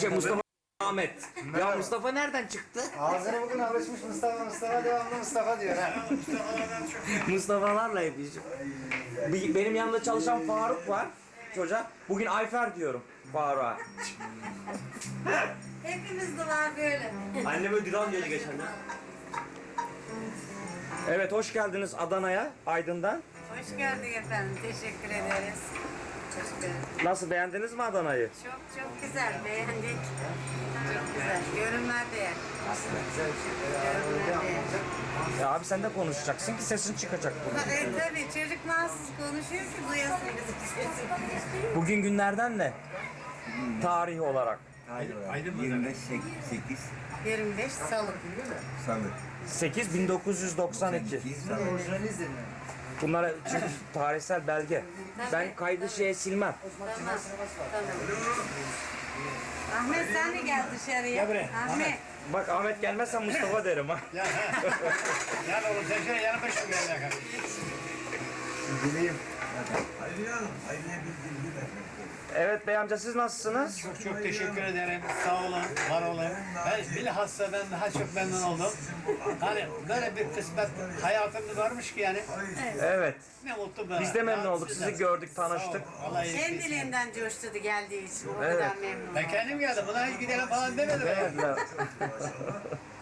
Şey Mustafa Ahmet. Ya Mustafa nereden çıktı? Ağzına bugün alışmış Mustafa Mustafa devamlı Mustafa diyor ha. Mustafa'larla hep işim. Bir- Benim yanımda çalışan Faruk var. Çocuğa. Bugün Ayfer diyorum Faruk'a. Hepimiz de var böyle. Anne böyle Dilan diyordu geçen de. Evet hoş geldiniz Adana'ya, Aydın'dan. Hoş gördük efendim. Teşekkür ederiz. Nasıl beğendiniz mi Adana'yı? Çok çok güzel. Beğendik. Çok güzel. Görünmez değer. Görünmez değer. Ya abi sen de konuşacaksın ki sesin çıkacak burada. E, tabii çocuk mahsus konuşuyor ki duyasın bizim sesimizi. Bugün günlerden ne? Tarih olarak. Aydın 25 8 25 Salı. Salı. 8 1992. 8 Salı. Orijinalizm mi? Bunlara çünkü tarihsel belge. Ben kaydı şeye silmem. Tamam. Tamam. Ahmet sen de gel dışarıya. Gel buraya. Ahmet. Bak Ahmet gelmezse Mustafa derim ha. Ya Gel oğlum sen şöyle yanıma şu gel ya. Bileyim. Hayriye Hanım, Hayriye bildirdi de. Evet bey amca siz nasılsınız? Çok çok teşekkür ederim. Sağ olun, var olun. Ben bilhassa ben daha çok memnun oldum. Hani böyle bir kısmet hayatımda varmış ki yani. Evet. Ne mutlu bana. Biz de memnun olduk. Sizi gördük, Sağ ol. tanıştık. Allah iyilik versin. Kendiliğinden coştu geldiği için. O Evet. kadar memnun Ben oldum. kendim geldim. Buna hiç gidelim falan demedim. ya. Beğendiler.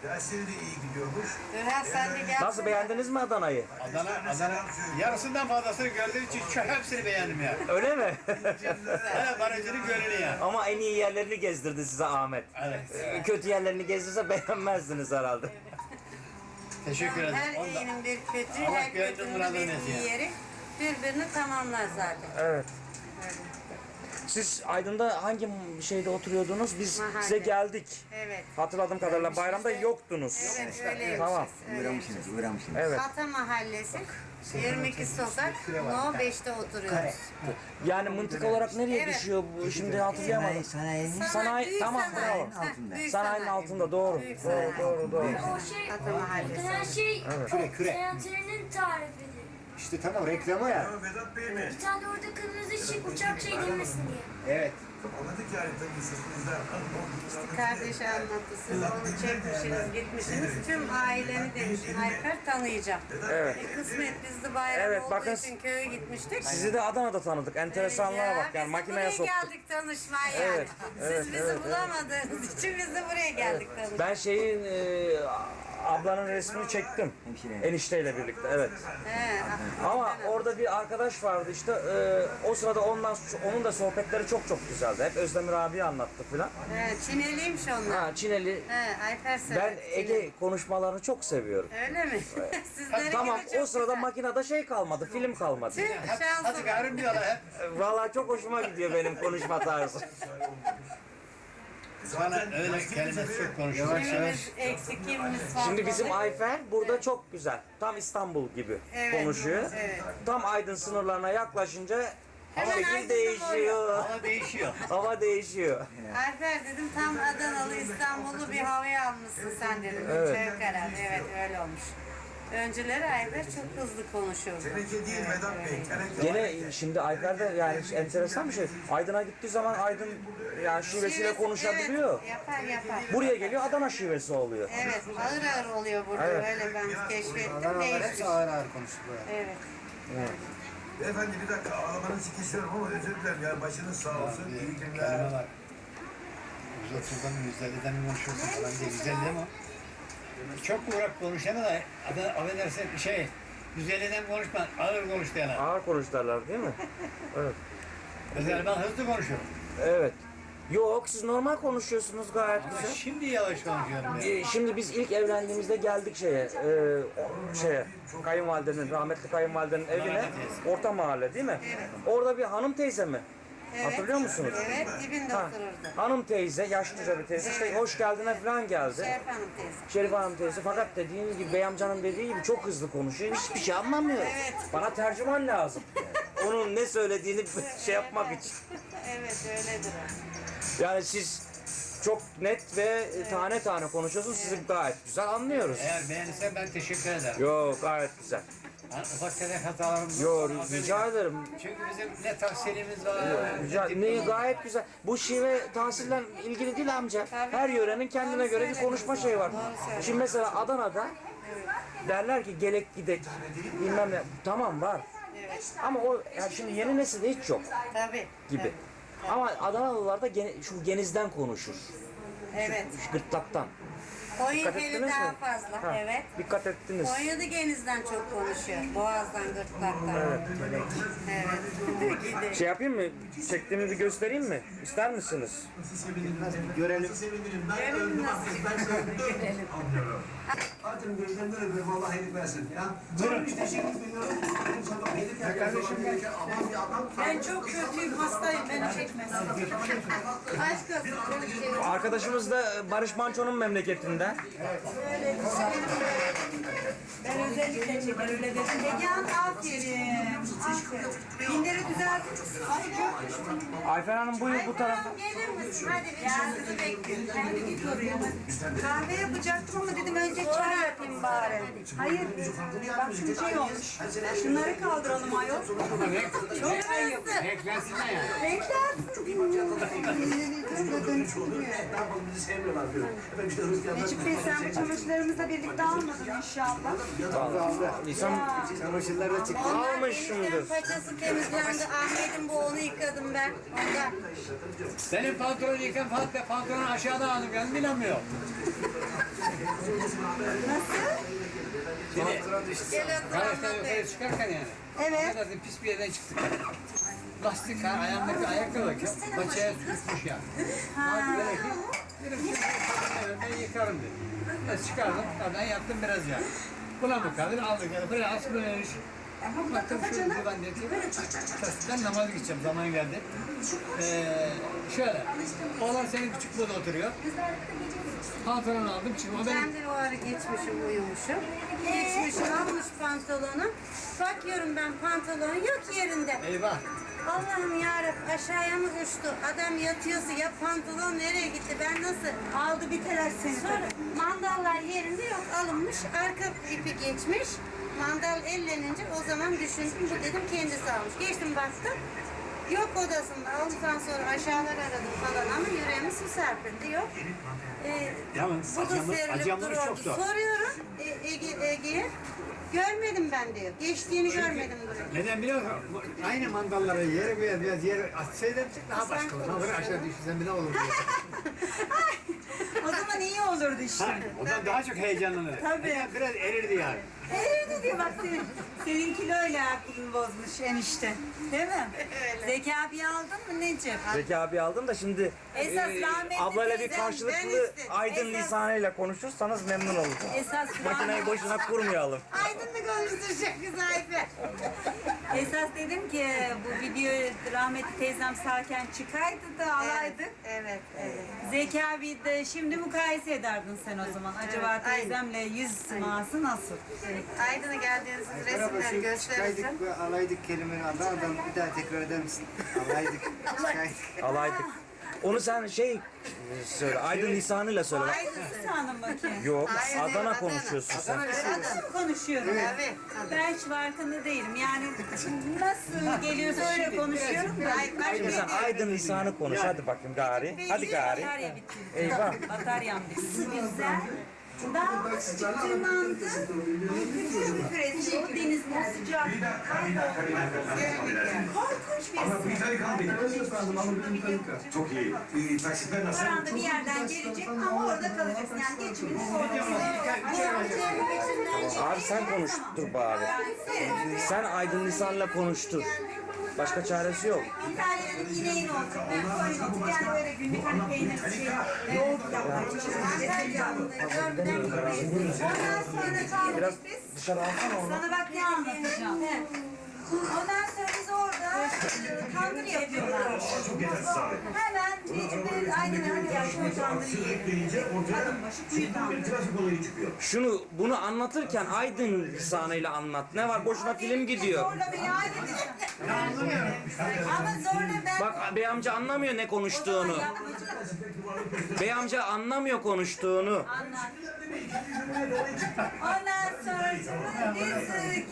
Dersleri de iyi gidiyormuş. Dürhan sen de gel. Nasıl beğendiniz mi Adana'yı? Adana, Adana yarısından fazlasını gördüğüm için çok hepsini beğendim ya. Öyle mi? Hele barajını görünü ya. Ama en iyi yerlerini gezdirdi size Ahmet. Evet. Kötü yerlerini gezdirse beğenmezdiniz herhalde. Teşekkür ederim. Her iyinin bir kötü, Allah her kötünün muradını bir versin iyi ya. yeri birbirini tamamlar zaten. Evet. Siz Aydın'da hangi şeyde oturuyordunuz? Biz Mahalle. size geldik. Evet. Hatırladığım kadarıyla bayramda yoktunuz. Evet öyleymişiz. Tamam. Uğramışsınız, uğramışsınız. Evet. Hata Mahallesi, 22 sokak, No 5'te oturuyoruz. Yani mıntık olarak nereye Evet. düşüyor bu? Şimdi hatırlayamadım. Sanayinin Sanayi- büyük tamam, sanayi. bravo. Altında. büyük Sanayinin sanayi. altında doğru. Büyük Doğru sanayi. doğru doğru. O şey, Ata Mahallesi. her şey Küre, küre. seyahatlerinin tarifi. İşte tamam reklamı ya. Ama Vedat Bey mi? Bir tane orada kırmızı ışık uçak şey demesin diye. Evet. Anladık yani tabii sırtınızdan. Kardeşi anlattı siz onu çekmişsiniz gitmişsiniz tüm aileni demiş Ayfer tanıyacağım. Evet. E, kısmet biz de bayram Evet, olduğu bakın- için köye gitmiştik. Sizi de Adana'da tanıdık. Enteresanlığa Ya, bak yani makineye buraya soktuk. geldik tanışmaya yani. Evet, evet, Siz bizi evet. bulamadığınız için biz de buraya geldik tanışmaya. Ben şeyin e, ablanın resmini çektim. Hemşire. Enişteyle birlikte evet. He, Ama orada bir arkadaş vardı işte e, o sırada ondan onun da sohbetleri çok çok güzeldi. Hep Özdemir abi anlattı filan. he, Çineliymiş onlar. Ha Çineli He, Ayfer sever. ben Çineli. Ege konuşmalarını çok seviyorum. Öyle mi? Sizlere Tamam göre çok o sırada güzel. makinede şey kalmadı, film kalmadı. Tüh, Hadi şansı var. garip diyorlar hep. Vallahi çok hoşuma gidiyor benim konuşma tarzı. Bana öyle kelime çok konuşuyor. Kimimiz eksik, kimimiz fazla. Şimdi bizim Ayfer burada çok güzel. Tam İstanbul gibi Evet, konuşuyor. evet. Tam Aydın sınırlarına yaklaşınca Hemen şekil Aydın'da değişiyor. Ama değişiyor. Hava değişiyor. Alper dedim tam Adanalı İstanbullu bir havaya almışsın sen dedim. Evet. Evet. Evet öyle olmuş. Önceleri Ayber çok hızlı konuşuyordu. Teneke değil Evet, Vedat Bey. Gene şimdi Ayfer de yani enteresan bir şey. Aydın'a gittiği zaman Aydın yani şivesiyle Şivesi- konuşabiliyor. Evet, yapar yapar. Buraya geliyor Adana şivesi oluyor. Evet ağır ağır oluyor burada Evet. öyle ben keşfettim Adanalar değişmiş. hepsi ağır ağır konuşuyor. Evet. Beyefendi bir dakika ağlamanızı kesiyorum ama özür dilerim ya başınız sağ olsun. İyi günler. var. 130'dan mı 150'den mi konuşuyorsun falan diye güzel değil mi? Çok uğrak konuşana da affedersin şey 150'den konuşma ağır konuş diyorlar. Ağır konuşlarlar değil mi? Evet. Mesela ben hızlı konuşuyorum. Evet. Yok siz normal konuşuyorsunuz gayet Ama güzel. şimdi yavaş konuşuyorum. Ee, Şimdi biz ilk evlendiğimizde geldik şeye, e, o- şeye, kayınvalidenin, rahmetli kayınvalidenin evine, orta mahalle değil mi? Orada bir hanım teyze mi? Evet. Hatırlıyor musunuz? Evet dibinde Ha, otururdu. hanım teyze, yaşlıca bir teyze, işte hoş geldine falan geldi. Şerif Hanım teyze. Şerif Hanım teyze fakat dediğiniz gibi Bey amcanın dediği gibi çok hızlı konuşuyor. Hiçbir şey anlamıyorum. Evet. Bana tercüman lazım. Onun ne söylediğini şey yapmak için. Evet öyledir o. Yani siz çok net ve tane tane konuşuyorsunuz. Sizi gayet güzel anlıyoruz. Eğer beğenirsen ben teşekkür ederim. Yok gayet güzel. Yani ufak tefek hatalarımız Yo var, rica yok. ederim. Çünkü bizim ne tahsilimiz var. Rica, ne gayet güzel. Bu şive tahsille ilgili değil amca. Her yörenin kendine göre bir konuşma şeyi var. Şimdi mesela Adana'da derler ki gelek gidek bilmem ne. Tamam var. Ama o ya şimdi yeni nesilde hiç yok Tabii. gibi. Ama Adanalılar da gene, şu genizden konuşur. Evet. Şu gırtlaktan. Koyun Dikkat ettiniz daha mi? fazla. Ha, Evet. Dikkat ettiniz. Koyunu genizden çok konuşuyor. Boğazdan, gırtlaktan. Evet. Evet. Şey yapayım mı? Çektiğimi bir göstereyim mi? İster misiniz? Görelim. Görelim nasıl Görelim. Fatih'im gözlerinden öpüyorum Allah iyilik versin. Ya. Buyurun. İşte şimdi biliyorum. Sabah iyilik ya. Kardeşim belki adam bir adam. Ben çok kötüyüm, hastayım, beni çekmesin. Aşk olsun. Arkadaşımız da Barış Manço'nun memleketinden. Ben özellikle çekerim, öyle dedim. Egehan aferin, aferin. Binleri düzeltir misin? Ayfer Hanım buyur bu tarafa. Gelir misin? Hadi bir Sizi bekliyorum, hadi git oraya. Kahve yapacaktım ama dedim önce çay yapayım bari. Hayır, bak şimdi şey olmuş. Şunları kaldıralım ayol. Çok ayıp. Renklensinler ya. Renkler. Bizi sevmiyorlar diyor. Efendim işte Hristiyanlar. Necip Bey sen bu çamaşırlarımızla birlikte almadın inşallah. İnsan Çamaşırlar da çıktı. almışımdır. Paçası temizlendi. Ahmet'in bu onu yıkadım ben. Ondan. Senin pantolonu yıkan Fatih pantolonu aşağıdan aldım ben bilmiyorum. Gel otur Kardeşler Ahmet Bey. yukarı çıkarken yani. Evet. Zaten pis bir yerden çıktık. Lastik ha, ayağımdaki ayakkabı paçaya sürtmüş ya. Hadi böyle ki, dedim ki ben yıkarım dedim. Ben çıkardım, oradan yattım biraz ya. Buna bu kadar aldık yani böyle asmış. Baktım şu divan dedi. Ben namaz gideceğim zaman geldi. Ee, şöyle. Oğlan senin küçük burada oturuyor. Pantolon aldım çıktım. O benim Ben de o ara geçmişim uyumuşum. Geçmişim almış pantolonu. Bakıyorum ben pantolon yok yerinde. eyvah. Allah'ım yarabbim aşağıya mı uçtu? Adam yatıyorsa ya pantolon nereye gitti? Ben nasıl? Aldı bir telaş seni. Sonra mandallar yerinde yok alınmış. Arka ipi geçmiş. Mandal ellenince o zaman düşündüm bu dedim kendisi almış. Geçtim baktım. Yok odasında. Ondan sonra aşağılar aradım falan ama yüreğimi su serpildi. Yok. Ee, Tamam, bu da serilip çoktu. Soruyorum e, Ege, Ege'ye. Görmedim ben diyor. Geçtiğini görmedim diyor. Neden biliyor musun? Bu- Aynı mandalları yere biraz biraz yere atsaydın daha başka olur. Hazır aşağı düşürsen bir ne olur. O zaman iyi olurdu işte. Ha, o zaman daha çok heyecanlanır. Tabii. Heyecan Biraz erirdi yani. Eee diyor bak senin, senin kiloyla aklını bozmuş enişte. Değil mi? Zeki abi aldın mı Necip? Zeki abi aldım da şimdi Esas e, rahmetli ablayla bir teyzem, karşılıklı aydın Esas- lisanıyla konuşursanız memnun olacağım. Esas Makineyi rahmetli, boşuna kurmayalım. Aydın'ı konuşturacak kız Ayfer. esas dedim ki bu videoyu rahmetli teyzem sağken çıkaydı da alaydık. Evet, evet. Zeki abi de şimdi mukayese ederdin sen o zaman. Acaba Evet, aynen. teyzemle yüz siması nasıl? Aydın'a geldiğiniz Merhaba resimler şey göstereceğim. çıkaydık ve alaydık kelimenin Adana'dan bir daha tekrar eder misin? Alaydık. Çıkaydık. Alaydık. Onu sen şey söyle, aydın lisanıyla söyle. Aydın Hanım bakayım. Yok, Hayır, Adana Adana. konuşuyorsun sen. Adana mı konuşuyorum? Evet. Ben hiç farkında değilim. Yani nasıl geliyorsa öyle konuşuyorum da. Şimdi sen aydın lisanı konuş. Hadi bakayım gari. Hadi gari. Batarya bitti. Eyvah. Bataryam bitti. Güzel. Dalmış tırmandı. Küfür küfür etti. O deniz bu sıcak. Korkunç bir Ama bir tane kaldı. Çok iyi. İyi. Taksitler nasıl? Şu anda bir yerden gelecek ama orada kalacaksın. Yani geçimini Abi sen konuştur bari. Sen aydın lisanla konuştur. Başka çaresi yok. İtalya'nın ineğin olsun. Ben koyun olsun. Yani böyle günlük hani peynir şey. Yoğurt yapmak için. Ondan sonra Biraz kaldık biz. dışarı alsana onu. Sana bak ne anlatacağım. Ondan sonra tandır yapıyorlar. Hemen Necip'e aynen hani ya şu tandırı yiyelim. Adım başı kuyu tandırı. Trafik olayı çıkıyor. Şunu bunu anlatırken aydın lisanıyla anlat. Ne var boşuna film gidiyor. Zorla beni aydın. Ama zorla ben... Bak bey amca anlamıyor ne konuştuğunu. Bey amca anlamıyor konuştuğunu. Anlat. Ondan sonra biz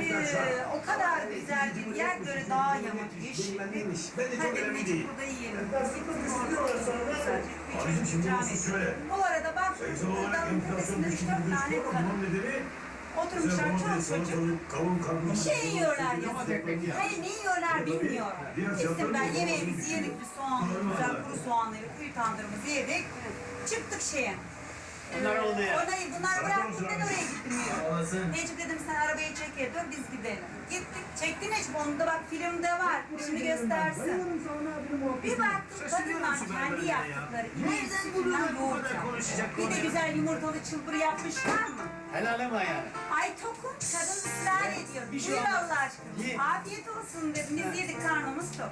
e, e, O kadar güzel bir yer böyle dağ yamaç yeşil. Ben de çok Hadi değil. burada yiyelim. O arada bak enflasyon tepesinde üç düştü. dört tane kadın. Oturmuşlar çok çocuk. Bir şey yiyorlar yazık. Hayır ne yiyorlar bilmiyorum. Gittim ben yemeğimizi yedik bir soğanlı, güzel kuru soğanları, kuyu tandırımızı yedik. Çıktık şeye. Bunlar oldu ya. Orayı, bunlar bıraktım ben oraya gittim yürü. Necip dedim sen arabayı çek dur biz gidelim. Gittik çekti Necip onu da bak filmde var. Şimdi göstersin. Bir baktım kadınlar kendi yaptıkları inek sütünden yoğurt yapmış. Bir de güzel yumurtalı çılbır yapmışlar mı? Helal ama yani. Ay tokum kadın ısrar ediyor. Buyur Allah aşkına. Afiyet olsun dedim. Biz yedik karnımız tok.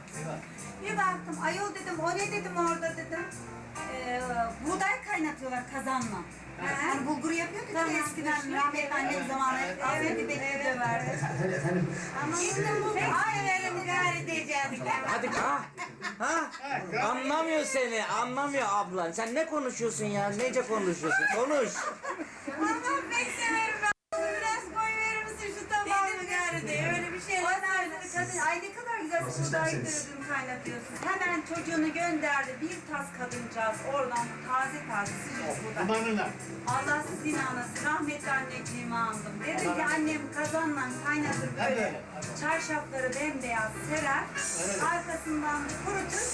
Bir baktım ayol dedim o ne dedim orada dedim. Ee, buğday kaynatıyorlar kazanla. Hani bulgur yapıyorduk ya eskiden rahmetli annem zamanı. Evet, evet, evet. döverdi. Ama gittim bu. Ay verin gari diyeceğiz. Hadi ha ha anlamıyor seni anlamıyor ablan. Sen ne konuşuyorsun ya? Nece konuşuyorsun? Konuş. Kırdım kaynatıyorsun. Hemen çocuğunu gönderdi. Bir tas kadıncağız oradan taze taze sıcak buğday. Kumanına. Allah sizin anası rahmetli anneciğimi andım. Dedim ki annem kazanla kaynatır böyle çarşafları bembeyaz serer. Arkasından da kurutur.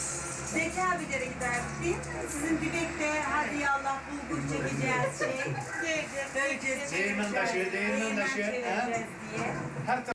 Zeki abilere giderdik değil mi? Sizin dübekte hadi yallah bulgur çekeceğiz şey. Döveceğiz. Değirmen taşı, değirmen taşı. Her